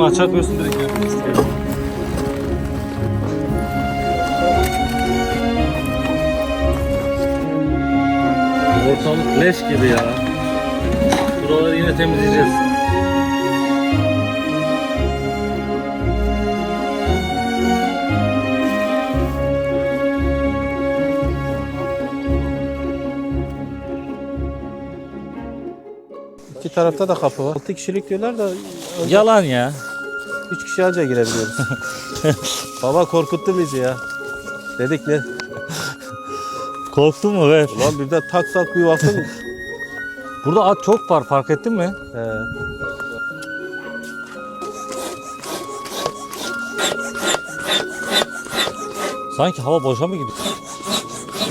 Çakma çakmıyorsun direkt. yani. Ortalık leş gibi ya. Buraları yine temizleyeceğiz. İki tarafta da kapı var. 6 kişilik diyorlar da Yalan ya. 3 kişi anca girebiliyoruz. Baba korkuttu bizi ya. Dedik ne? Korktun mu ver? Ulan bir de tak tak bir baktım. Burada at çok var fark ettin mi? He. Sanki hava boşa mı gidiyor?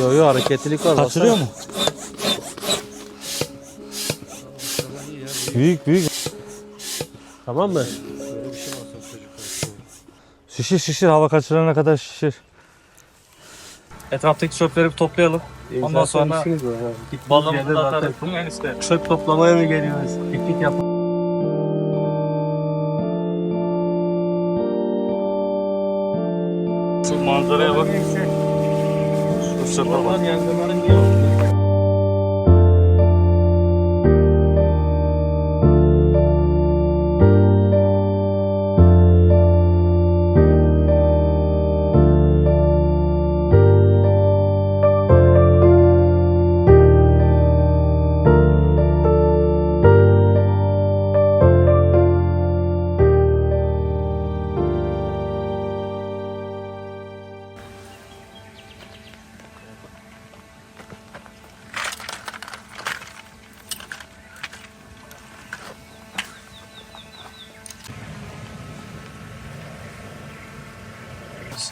Yo yo hareketlilik var. Kaçırıyor baksana. mu? Büyük büyük. Tamam mı? Şişir şişir hava kaçırana kadar şişir. Etraftaki çöpleri bir toplayalım. Ondan sonra balığımızı da atarız. Bunun en işte. Çöp toplamaya mı geliyoruz? Piknik yap. Şu manzaraya bak. Şu çöpe bak.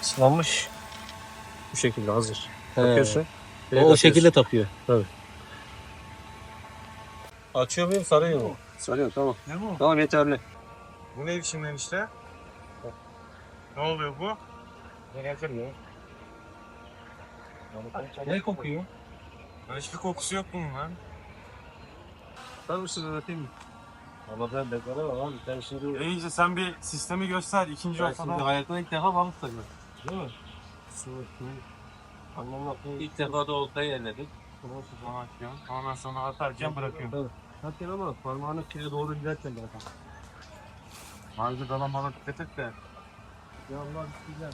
Islanmış. Bu şekilde hazır. He. Bakıyorsun. Direkt o atıyorsun. şekilde takıyor. Tabii. Açıyor muyum sarıyor mu? Sarıyor tamam. Ne bu? Tamam yeterli. Bu ne biçim enişte? Ne oluyor bu? Ne kokuyor? Hiçbir kokusu yok bunun lan. Ben bir size öğreteyim mi? Ama ben bekara var abi. Ben şimdi... İyice sen bir sistemi göster. ikinci Ben şimdi hayatımda ilk defa balık takıyorum. Değil mi? Anlamda ilk defa da oltayı elledik. Sonra atıyorsun. Ondan sonra atarken bırakıyorsun. Hatta ama parmağını kire doğru giderken bırakalım. Harbi dalamalar dikkat et de. Ya Allah güzel.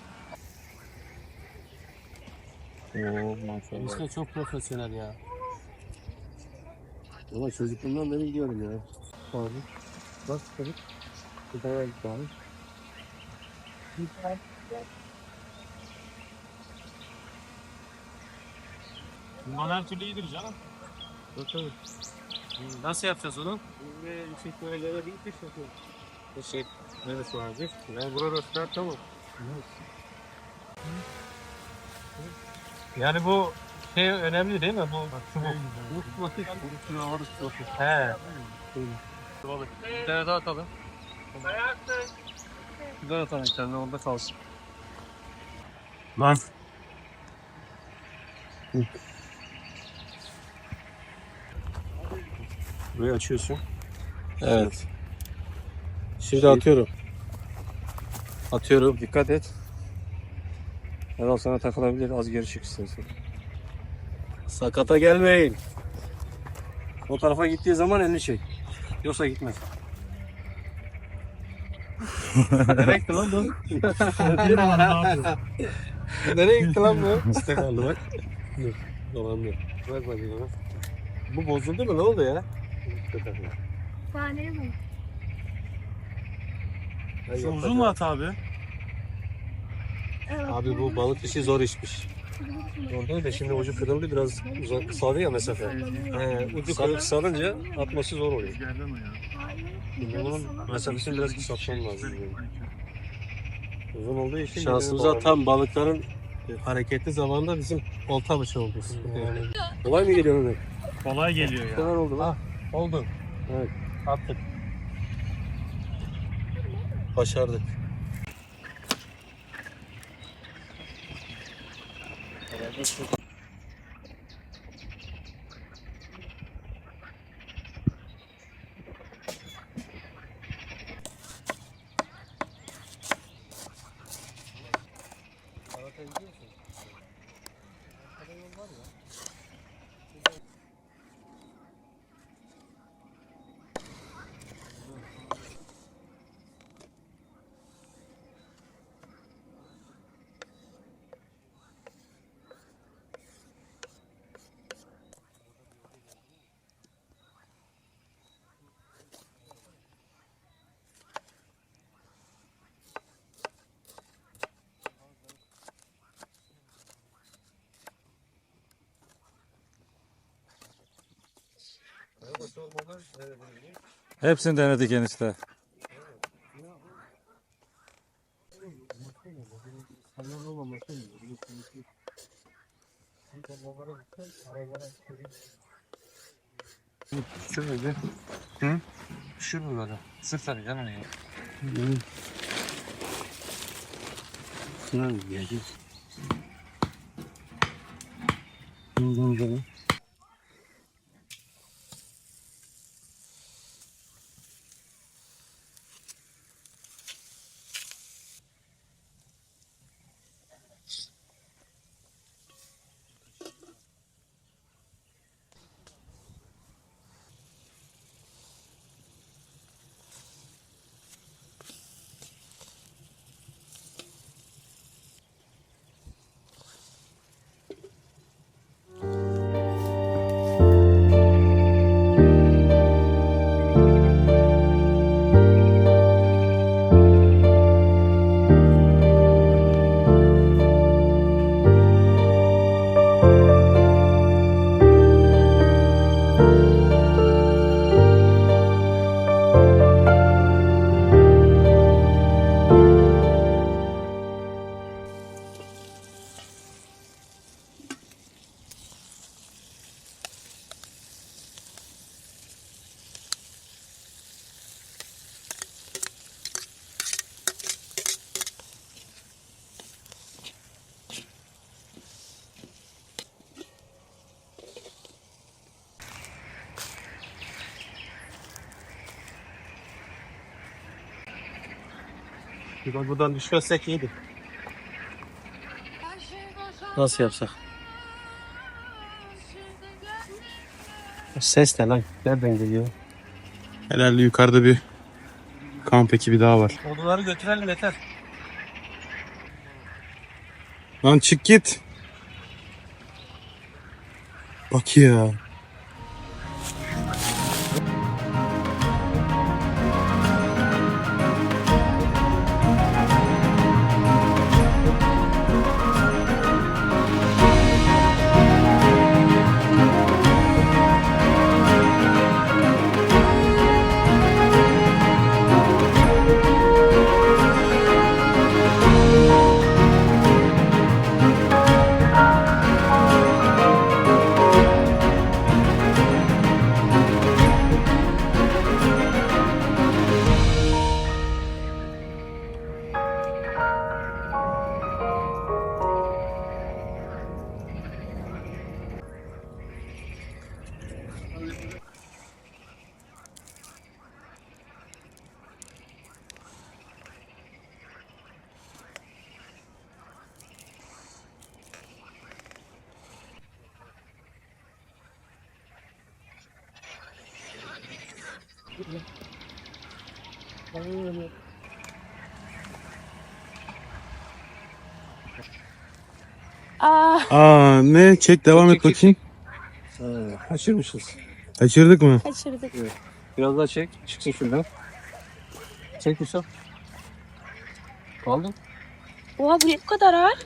Oo maşallah. İşte çok profesyonel ya. Ama çocukluğumdan beri gidiyorum ya. Abi. Bak çocuk. Bir tane git abi. Bundan her türlü iyidir canım. Bak abi. Nasıl yapacağız onu? Ve çekmelere bir iş yapıyoruz. Bu şey neresi vardı? Ben burada start tamam. Yani bu şey önemli değil mi? Bu çubuk. Unutmadık. Unutma varız çok. He. Bir tane daha atalım. Bir daha atalım bir tane orada kalsın. Lan. Burayı açıyorsun. Evet. Şimdi atıyorum. Atıyorum. Dikkat et. Erol sana takılabilir. Az geri çık istersen. Sakata gelmeyin. O tarafa gittiği zaman elini çek. Yoksa gitmez. Nereye gitti lan bu? Nereye gitti lan bu? İşte kaldı bak. Dolandı. Bak bakayım ona. Bu bozuldu mu? Ne oldu ya? Saniye mi? Şu uzun mu at abi? Evet. Abi bu balık işi zor işmiş. Orada da şimdi ucu kırıldı biraz uzak kısaldı ya mesafe. He, ucu kırık kısalınca atması zor oluyor. Bunun mesafesini biraz kısaltmam lazım. Yani. Uzun olduğu için şansımıza tam balıkların hareketli zamanda bizim olta bıçı oldu. Yani. Kolay mı geliyor Mehmet? Kolay geliyor ya. kadar oldu lan. Oldu. Evet. Attık. Başardık. Arata gidiyor musun? Arkada yol var ya. Hepsini denedik enişte. Şöyle. Hı? Şu böyle? Tabii canım ya. Şuna diyeceğiz. Bundan sonra. Buradan, buradan düşmezsek iyiydi. Nasıl yapsak? Ses ne lan? Nereden geliyor? Herhalde yukarıda bir kamp ekibi daha var. Odaları götürelim yeter. Lan çık git. Bak ya. Aa, Aa ne? Çek devam et bakayım. Kaçırmışız. Kaçırdık mı? kaçırdık. Biraz daha çek. Çıksın şuradan. Çek Yusuf. Kaldı. Oha bu bu kadar ağır.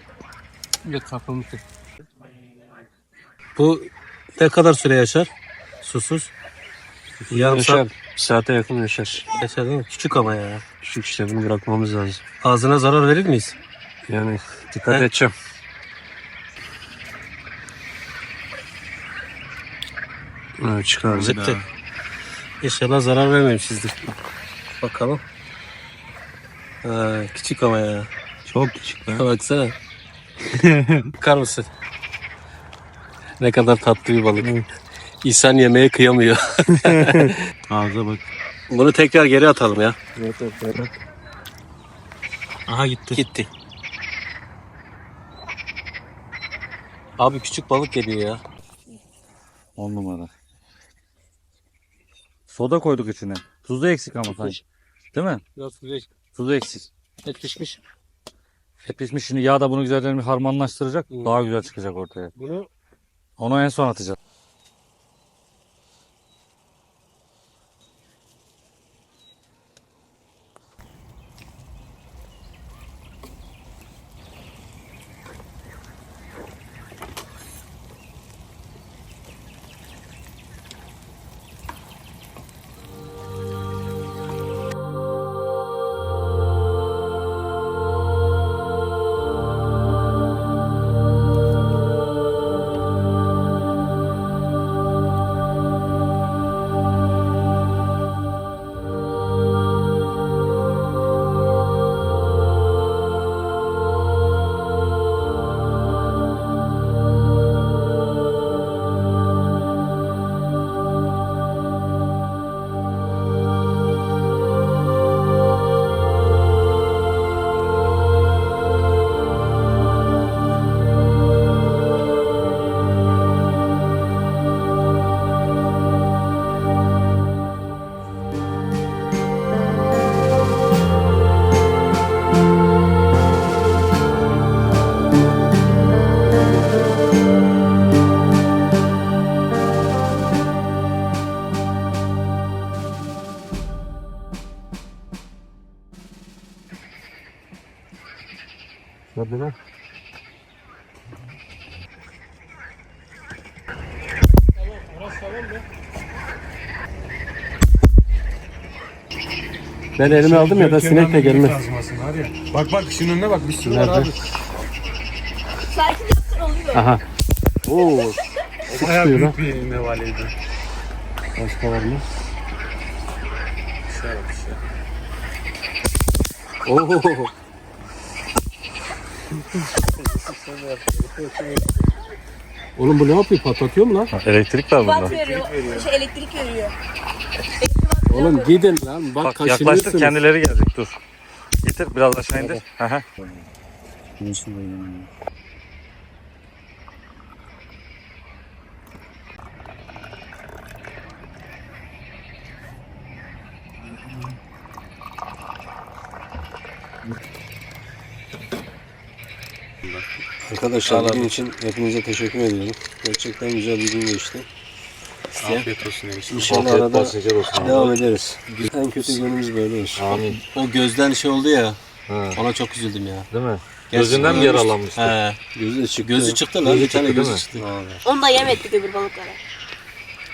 Yok takılmıştı. Bu ne kadar süre yaşar? Susuz. Yarım saat. saate yakın yaşar. Yaşar değil mi? Küçük ama ya. Küçük işte bunu bırakmamız lazım. Ağzına zarar verir miyiz? Yani dikkat He. edeceğim. Evet çıkar. Zitti. İnşallah zarar vermemişizdir. Bakalım. Ha, küçük ama ya. Çok küçük lan. Baksana. Bakar mısın? Ne kadar tatlı bir balık. İnsan yemeye kıyamıyor. Ağza bak. Bunu tekrar geri atalım ya. Evet evet evet. Aha gitti. Gitti. Abi küçük balık geliyor ya. 10 numara. Soda koyduk içine. Tuzu eksik ama sanki. Değil mi? Biraz güzel. Tuzu eksik. Et pişmiş. Et pişmiş şimdi yağ da bunu güzelce bir harmanlaştıracak. Hı. Daha güzel çıkacak ortaya. Bunu Onu en son atacağız. Ben elime aldım ya da sinek de gelmez. Bak bak şunun önüne bak bir sürü var abi. Sakin yapsın oluyor. Aha. Oo. Bayağı Sıkıyor lan. büyük bir nevaleydi. Başka var mı? Şöyle işte. Oo. Oğlum bu ne yapıyor? Patlatıyor mu lan? Elektrik var Watt veriyor. Şey, elektrik veriyor. Oğlum gidin lan. Bak, Bak yaklaştık kendileri gelecek dur. Getir biraz aşağı indir. Hı. Arkadaşlar bugün için hepinize teşekkür ediyorum. Gerçekten güzel bir gün geçti. Afiyet olsun enişte. İnşallah arada devam ederiz. En kötü günümüz böyle olsun. Amin. O gözden şey oldu ya. Ha. Ona çok üzüldüm ya. Değil mi? Gözünden mi yaralanmıştı? He. Gözü çıktı. Gözü çıktı lan. Bir tane gözü çıktı. Onu da yem ettik öbür balıklara.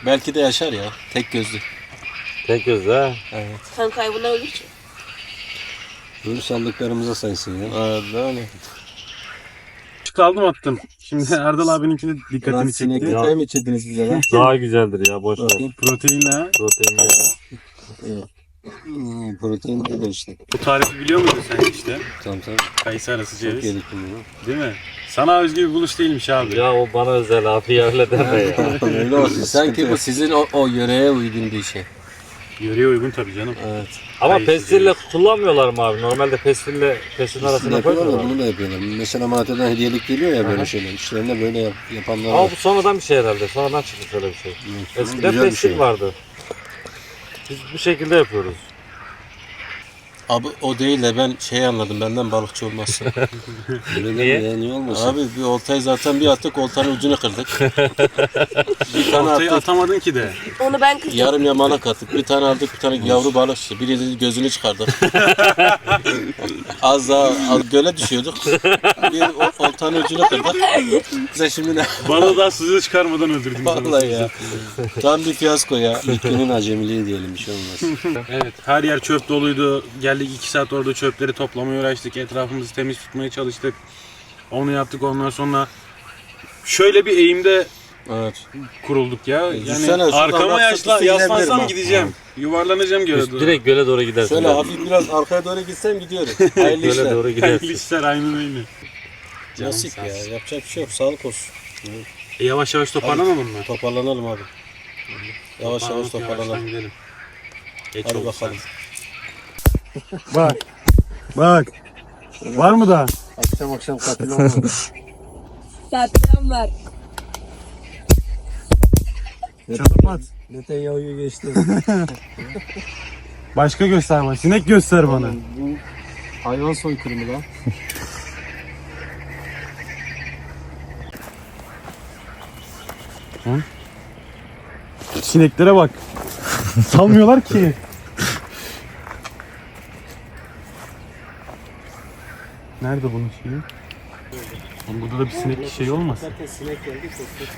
Belki de yaşar ya. Tek gözlü. Tek gözle ha. Kan kaybından ölür ki. Böyle sandıklarımıza saysın ya. Evet öyle. Aldım attım. Şimdi Erdal abininkini dikkatimi çekti. çay mı içirdiniz bize lan? Daha güzeldir ya boş ver. Proteinle ha. Proteinli. Hmm, protein de işte. Bu tarifi biliyor muydun sen işte? Tamam tamam. Kayısı arası Çok ceviz. yedik bunu. Değil mi? Sana özgü bir buluş değilmiş abi. Ya o bana özel abi öyle deme ya. Öyle olsun. Sanki bu sizin o, o yöreye uygun bir şey. Yöreye uygun tabii canım. Evet. Ama Kayısı pestille kullanmıyorlar mı abi? Normalde pestille pestin Bunu arasına yapıyorlar da koymuyorlar. bunu da yapıyorlar. Mesela Malatya'dan hediyelik geliyor ya böyle Aha. şeyler. İşlerinde böyle yap, yapanlar Ama var. bu sonradan bir şey herhalde. Sonradan çıkmış öyle bir şey. Eskiden Güzel bir pestil şey. vardı. Biz bu şekilde yapıyoruz. Abi o değil de ben şey anladım benden balıkçı olmazsın. Öyle Niye? deme ya niye olmasın? Abi bir oltayı zaten bir attık oltanın ucunu kırdık. bir tane Ortayı attık atamadın ki de. Onu ben kırdım. yarım yamanak attık. Bir tane aldık bir tane yavru balık işte. Birinin gözünü çıkardık. Az daha az göle düşüyorduk. Bir o- oltanın ucunu kırdık. Bize şimdi ne? Balığı daha suyu çıkarmadan öldürdüm. Vallahi ya. Tam bir fiyasko ya. İlk günün acemiliği diyelim bir şey olmaz. Evet her yer çöp doluydu. Geldik iki saat orada çöpleri toplamaya uğraştık. Etrafımızı temiz tutmaya çalıştık. Onu yaptık ondan sonra şöyle bir eğimde Evet. kurulduk ya. Yani Düşünsene, şuradan arkama bak, yaşla, sırtısı inebilirim yaslansam ha. gideceğim. Yuvarlanacağım göle Biz doğru. direkt göle doğru gidersin. Şöyle yani. hafif biraz arkaya doğru gitsem gidiyorum. Hayırlı Göle işler. doğru Hayırlı gidersin. işler aynen öyle. Canım Nasip sağ ya. olsun. Yapacak bir şey yok. Sağlık olsun. E, yavaş yavaş toparlanalım mı? Toparlanalım abi. Yavaş yavaş Toparlanıp yavaştan toparlanalım. gidelim. Geç Hadi oldu bakalım. Bak. Bak. Var mı da? Akşam akşam katil olmadı. Zaten var. Çatapat. Netanyahu'yu geçti. Başka göster bana. Sinek göster bana. Bu hayvan soykırımı lan. Sineklere bak. Salmıyorlar ki. Nerede bunun şeyi? Burada da bir sinek şey olmasın? Zaten sinek geldi çok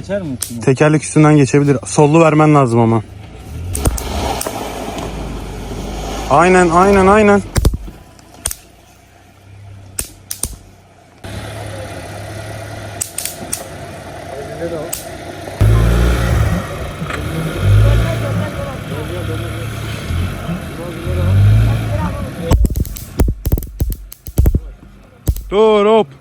geçer mi içine? Tekerlek üstünden geçebilir. Sollu vermen lazım ama. Aynen aynen aynen. Dur hop.